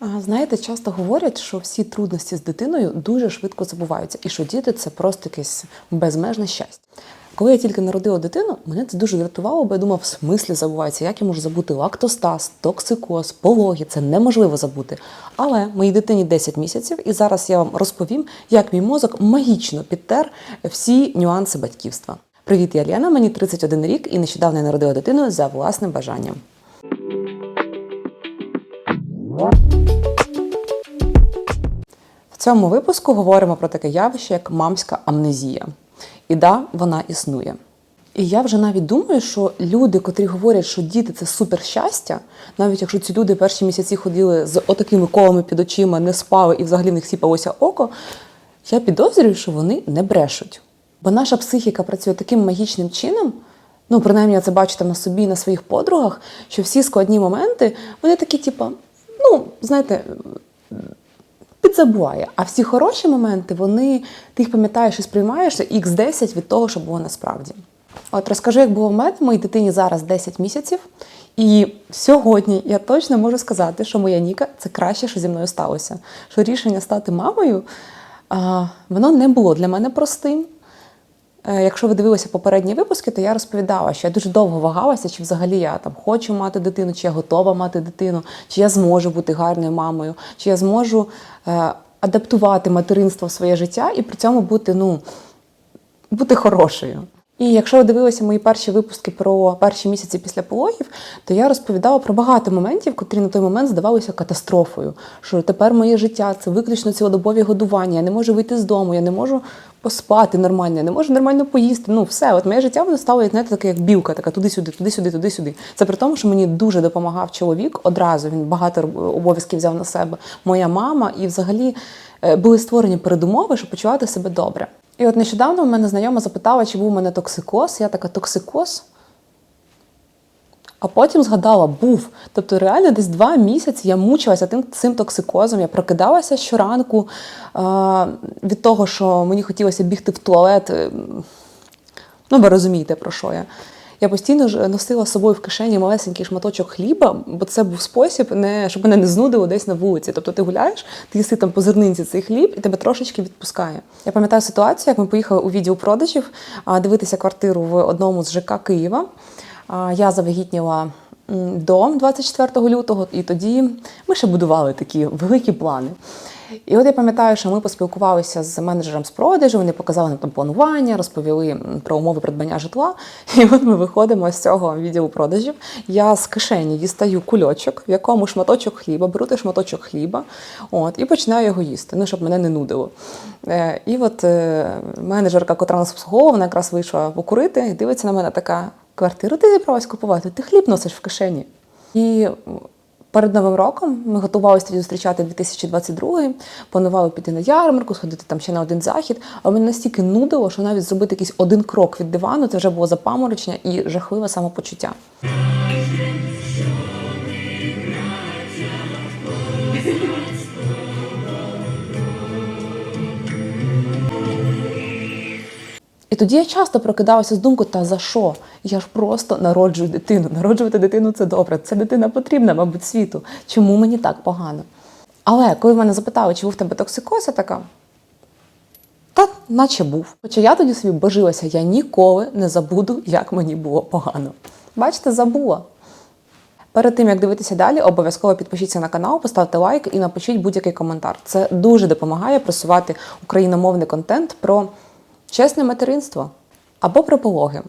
Знаєте, часто говорять, що всі трудності з дитиною дуже швидко забуваються, і що діти це просто якесь безмежне щастя. Коли я тільки народила дитину, мене це дуже дратувало, бо я думав, в смислі забувається, як я можу забути лактостаз, токсикоз, пологи. Це неможливо забути. Але моїй дитині 10 місяців, і зараз я вам розповім, як мій мозок магічно підтер всі нюанси батьківства. Привіт, я Лена, мені 31 рік і нещодавно я народила дитину за власним бажанням. В цьому випуску говоримо про таке явище, як мамська амнезія. І да, вона існує. І я вже навіть думаю, що люди, котрі говорять, що діти це супер щастя, навіть якщо ці люди перші місяці ходили з отакими колами під очима, не спали і взагалі в них сіпалося око, я підозрюю, що вони не брешуть. Бо наша психіка працює таким магічним чином, ну принаймні я це бачу там на собі і на своїх подругах, що всі складні моменти, вони такі, типу, ну, знаєте, підзабуває. А всі хороші моменти, вони ти їх пам'ятаєш і сприймаєш x 10 від того, що було насправді. От розкажу, як було в мене, моїй дитині зараз 10 місяців. І сьогодні я точно можу сказати, що моя Ніка це краще, що зі мною сталося. Що рішення стати мамою, а, воно не було для мене простим. Е, Якщо ви дивилися попередні випуски, то я розповідала, що я дуже довго вагалася, чи взагалі я там хочу мати дитину, чи я готова мати дитину, чи я зможу бути гарною мамою, чи я зможу е, адаптувати материнство в своє життя і при цьому бути, ну, бути хорошою. І якщо ви дивилися мої перші випуски про перші місяці після пологів, то я розповідала про багато моментів, котрі на той момент здавалися катастрофою. Що тепер моє життя це виключно цілодобові годування. Я не можу вийти з дому, я не можу поспати нормально, я не можу нормально поїсти. Ну все, от моє життя воно стало знаєте, таке, як білка, така туди-сюди, туди-сюди, туди-сюди. Це при тому, що мені дуже допомагав чоловік. Одразу він багато обов'язків взяв на себе. Моя мама, і взагалі е, були створені передумови, щоб почувати себе добре. І от нещодавно в мене знайома запитала, чи був у мене токсикоз. Я така токсикоз. А потім згадала, був. Тобто, реально десь два місяці я мучилася тим цим токсикозом. Я прокидалася щоранку е, від того, що мені хотілося бігти в туалет. Е, Ну, ви розумієте, про що я. Я постійно ж носила з собою в кишені малесенький шматочок хліба, бо це був спосіб, не, щоб мене не знудило десь на вулиці. Тобто ти гуляєш, ти їси там по зернинці цей хліб і тебе трошечки відпускає. Я пам'ятаю ситуацію, як ми поїхали у відділ продажів дивитися квартиру в одному з ЖК Києва. Я завагітніла м, до 24 лютого, і тоді ми ще будували такі великі плани. І от я пам'ятаю, що ми поспілкувалися з менеджером з продажу, вони показали нам там планування, розповіли про умови придбання житла. І от ми виходимо з цього відділу продажів. Я з кишені дістаю кульочок, в якому шматочок хліба, беру той шматочок хліба, от, і починаю його їсти, ну, щоб мене не нудило. Е, і от е, менеджерка, котра нас обслуговувала, вона якраз вийшла покурити і дивиться на мене така квартиру. Ти зібралась купувати, ти хліб носиш в кишені. І Перед новим роком ми готувалися тоді зустрічати 2022 планували піти на ярмарку, сходити там ще на один захід. А мене настільки нудило, що навіть зробити якийсь один крок від дивану це вже було запаморочення і жахливе самопочуття. І тоді я часто прокидалася з думкою, та за що? Я ж просто народжую дитину. Народжувати дитину це добре. Це дитина потрібна, мабуть, світу. Чому мені так погано? Але коли мене запитали, чи був в тебе токсикоз, я така. Та наче був. Хоча я тоді собі божилася, я ніколи не забуду, як мені було погано. Бачите, забула. Перед тим як дивитися далі, обов'язково підпишіться на канал, поставте лайк і напишіть будь-який коментар. Це дуже допомагає просувати україномовний контент про чесне материнство або про пологи.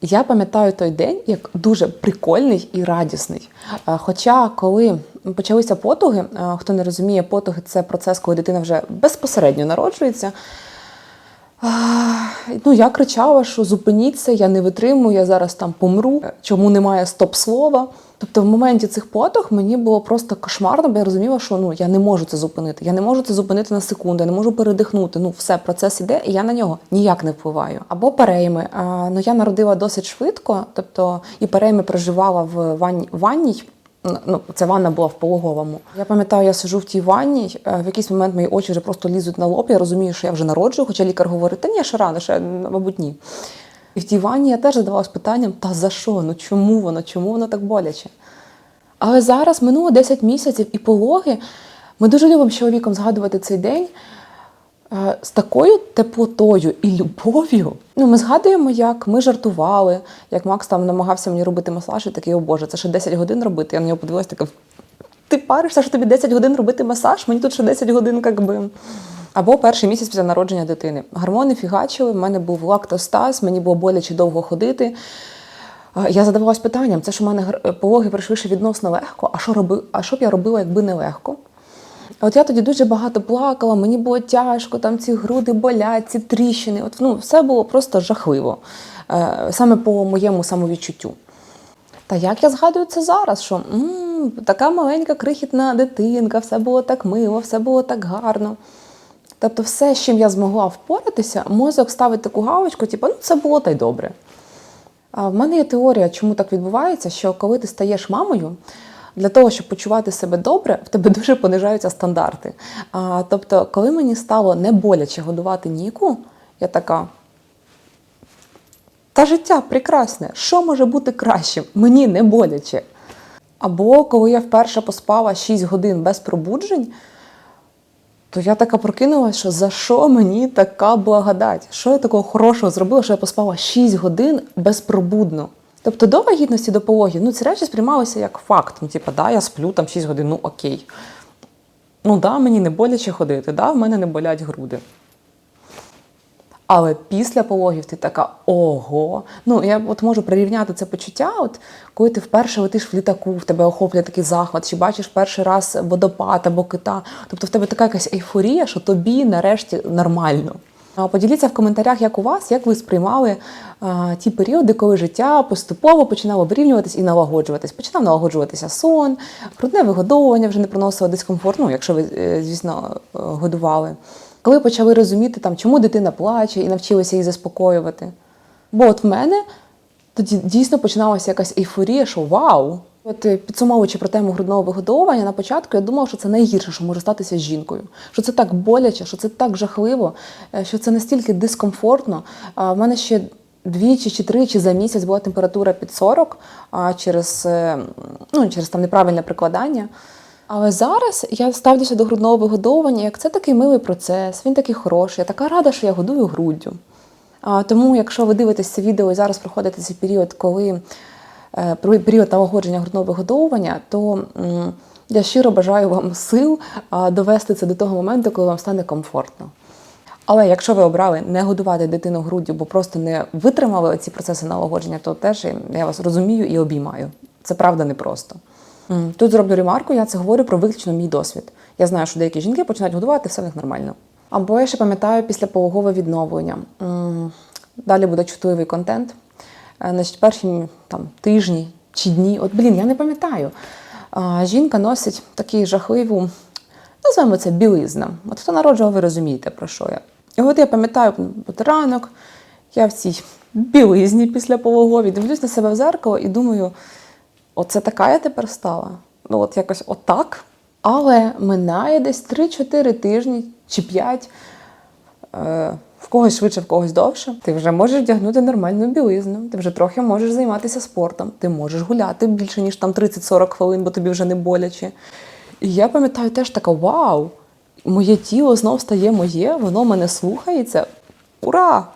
Я пам'ятаю той день як дуже прикольний і радісний. Е, Хоча, коли почалися потуги, е, хто не розуміє, потуги це процес, коли дитина вже безпосередньо народжується. Ну, я кричала, що зупиніться, я не витримую, я зараз там помру, чому немає стоп-слова. Тобто в моменті цих потуг мені було просто кошмарно, бо я розуміла, що ну я не можу це зупинити. Я не можу це зупинити на секунду, я не можу передихнути. Ну, все, процес іде, і я на нього ніяк не впливаю. Або перейми. А, ну я народила досить швидко, тобто і перейми проживала в ванні, ванній. Ну, це ванна була в пологовому. Я пам'ятаю, я сижу в тій ванні. е, В якийсь момент мої очі вже просто лізуть на лоб. Я розумію, що я вже народжую, хоча лікар говорить, та ні, ще рано, ще, мабуть, ні. І в тій ванні я теж задавалась питанням: та за що? Ну чому воно? Чому воно так боляче? Але зараз минуло 10 місяців і пологи. Ми дуже любимо з чоловіком згадувати цей день з такою теплотою і любов'ю. Ну, ми згадуємо, як ми жартували, як Макс там намагався мені робити масаж, і такий, о Боже, це ще 10 годин робити. Я на нього подивилася, така, ти паришся, що тобі 10 годин робити масаж, мені тут ще 10 годин, як би. Або перший місяць після народження дитини. Гормони фігачили, в мене був лактостаз, мені було боляче довго ходити. Я задавалась питанням: це ж у мене пологи пройшли ще відносно легко. А що роби, а що б я робила, якби не легко? От я тоді дуже багато плакала, мені було тяжко, там ці груди болять, ці тріщини. От, ну, все було просто жахливо, е, саме по моєму самовідчуттю. Та як я згадую це зараз, що м, така маленька крихітна дитинка, все було так мило, все було так гарно. Тобто, все, з чим я змогла впоратися, мозок ставить таку галочку, типу, ну це було та й добре. А в мене є теорія, чому так відбувається, що коли ти стаєш мамою, для того, щоб почувати себе добре, в тебе дуже понижаються стандарти. А, тобто, коли мені стало не боляче годувати Ніку, я така. Та життя прекрасне. Що може бути кращим? Мені не боляче. Або коли я вперше поспала 6 годин без пробуджень, то я така прокинулася, що за що мені така благодать? Що я такого хорошого зробила, що я поспала 6 годин безпробудно? Тобто до вагітності, до пологів, ну ці речі сприймалися як факт. Ну, типу, да, я сплю там 6 годин, ну окей. Ну да, мені не боляче ходити, да, в мене не болять груди. Але після пологів ти така ого. Ну я от можу прирівняти це почуття. От коли ти вперше летиш в літаку, в тебе охоплює такий захват, чи бачиш перший раз водопад або кита. Тобто в тебе така якась ейфорія, що тобі нарешті нормально. Поділіться в коментарях, як у вас, як ви сприймали а, ті періоди, коли життя поступово починало вирівнюватись і налагоджуватись. Починав налагоджуватися сон, грудне вигодовування вже не приносило дискомфорт, ну, якщо ви, е, звісно, е, годували. Коли почали розуміти, там, чому дитина плаче, і навчилися її заспокоювати. Бо от в мене тоді дійсно починалася якась ейфорія, що вау! От е, підсумовуючи про тему грудного вигодовування, на початку я думала, що це найгірше, що може статися з жінкою. Що це так боляче, що це так жахливо, е, що це настільки дискомфортно. В мене ще двічі чи тричі за місяць була температура під 40 а через, е, ну, через там неправильне прикладання. Але зараз я ставлюся до грудного вигодовування, як це такий милий процес, він такий хороший. Я така рада, що я годую груддю. Тому, якщо ви дивитесь це відео і зараз проходите цей період, коли період налагодження грудного вигодовування, то я щиро бажаю вам сил довести це до того моменту, коли вам стане комфортно. Але якщо ви обрали не годувати дитину груддю, бо просто не витримали ці процеси налагодження, то теж я вас розумію і обіймаю. Це правда непросто. Тут зроблю ремарку, я це говорю про виключно мій досвід. Я знаю, що деякі жінки починають годувати, все в них нормально. Або я ще пам'ятаю після пологове відновлення. Далі буде чутливий контент. Е, Значить, перші там, тижні чи дні, от блін, я не пам'ятаю. Жінка носить таку жахливу, називаємо це білизна. От хто народжував, ви розумієте, про що я. І от я пам'ятаю, от ранок, я в цій білизні після пологові, дивлюсь на себе в зеркало і думаю, оце така я тепер стала. Ну, от якось отак. Але минає десь 3-4 тижні чи 5. Е, когось швидше, в когось довше. Ти вже можеш вдягнути нормальну білизну, ти вже трохи можеш займатися спортом, ти можеш гуляти більше, ніж там 30-40 хвилин, бо тобі вже не боляче. І я пам'ятаю теж така: вау! Моє тіло знов стає моє, воно мене слухається. Ура!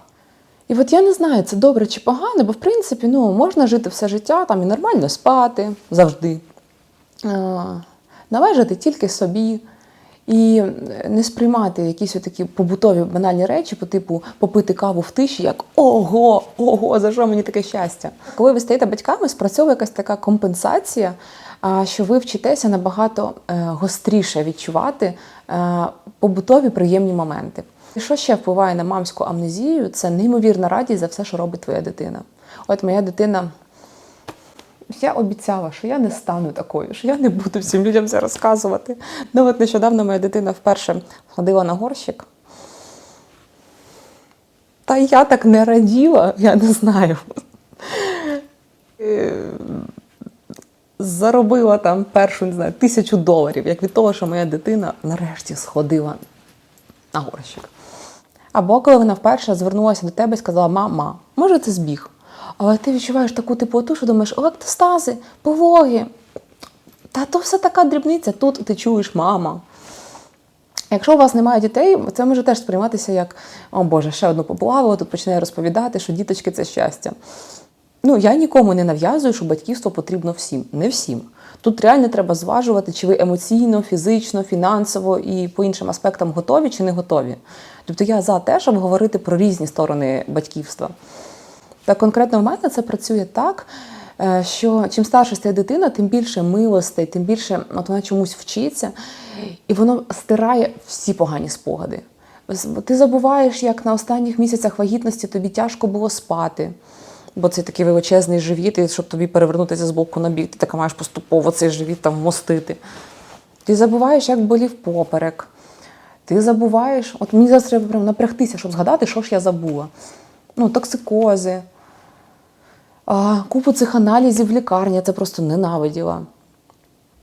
І от я не знаю, це добре чи погано, бо в принципі ну, можна жити все життя там і нормально спати завжди. Е, належати тільки собі. І не сприймати якісь такі побутові банальні речі, по типу попити каву в тиші, як ого, ого, за що мені таке щастя. Коли ви стаєте батьками, спрацьовує якась така компенсація, що ви вчитеся набагато е, гостріше відчувати е, побутові приємні моменти. І що ще впливає на мамську амнезію, це неймовірна радість за все, що робить твоя дитина. От моя дитина. Я обіцяла, що я не стану такою, що я не буду всім людям це розказувати. Ну от нещодавно моя дитина вперше ходила на горщик. Та я так не раділа, я не знаю. Е, Заробила там першу, не знаю, тисячу доларів, як від того, що моя дитина нарешті сходила на горщик. Або коли вона вперше звернулася до тебе і сказала: Мама, може це збіг? Але ти відчуваєш таку теплоту, що думаєш, лактостази, пологи. Та то все така дрібниця, тут ти чуєш мама. Якщо у вас немає дітей, це може теж сприйматися як о Боже, ще одну поплаву, тут починає розповідати, що діточки це щастя. Ну, я нікому не нав'язую, що батьківство потрібно всім. Не всім. Тут реально треба зважувати, чи ви емоційно, фізично, фінансово і по іншим аспектам готові чи не готові. Тобто я за те, щоб говорити про різні сторони батьківства. Та конкретно в мене це працює так, е, що чим старше стає дитина, тим більше милостей, тим більше от вона чомусь вчиться, і воно стирає всі погані спогади. Ти забуваєш, як на останніх місяцях вагітності тобі тяжко було спати. Бо це такий величезний живіт, і щоб тобі перевернутися з боку на бік, ти така маєш поступово цей живіт там вмостити. Ти забуваєш, як болів поперек. Ти забуваєш, от мені зараз треба прям напрягтися, щоб згадати, що ж я забула. Ну, токсикози, а, купу цих аналізів в лікарні, це просто ненавиділа.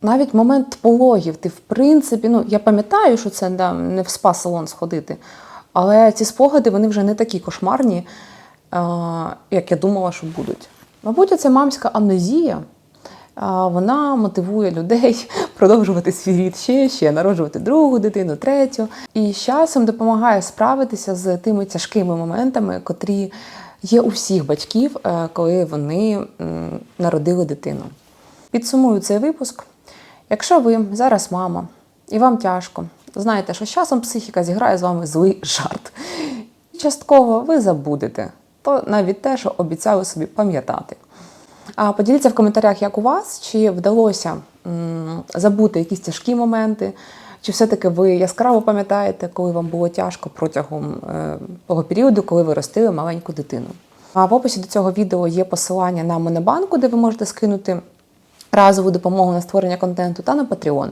Навіть момент пологів, ти в принципі, ну я пам'ятаю, що це да, не в спа-салон сходити, але ці спогади вони вже не такі кошмарні, як я думала, що будуть. Мабуть, ця мамська амнезія. Вона мотивує людей продовжувати свій рід ще, ще, народжувати другу дитину, третю. І з часом допомагає справитися з тими тяжкими моментами, котрі є у всіх батьків, е, коли вони народили дитину. Підсумую цей випуск. Якщо ви зараз мама і вам тяжко, знаєте, що з часом психіка зіграє з вами злий жарт. Частково ви забудете, то навіть те, що обіцяли собі пам'ятати. А поділіться в коментарях, як у вас, чи вдалося забути якісь тяжкі моменти, чи все-таки ви яскраво пам'ятаєте, коли вам було тяжко протягом е, того періоду, коли ви ростили маленьку дитину. А в описі до цього відео є посилання на Монобанку, де ви можете скинути разову допомогу на створення контенту та на Patreon.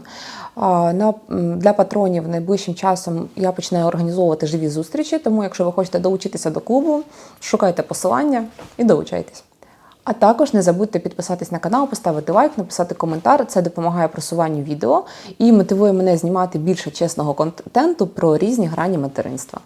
Для патронів найближчим часом я починаю організовувати живі зустрічі, тому якщо ви хочете долучитися до клубу, шукайте посилання і долучайтесь. А також не забудьте підписатись на канал, поставити лайк, написати коментар. Це допомагає просуванню відео і мотивує мене знімати більше чесного контенту про різні грані материнства.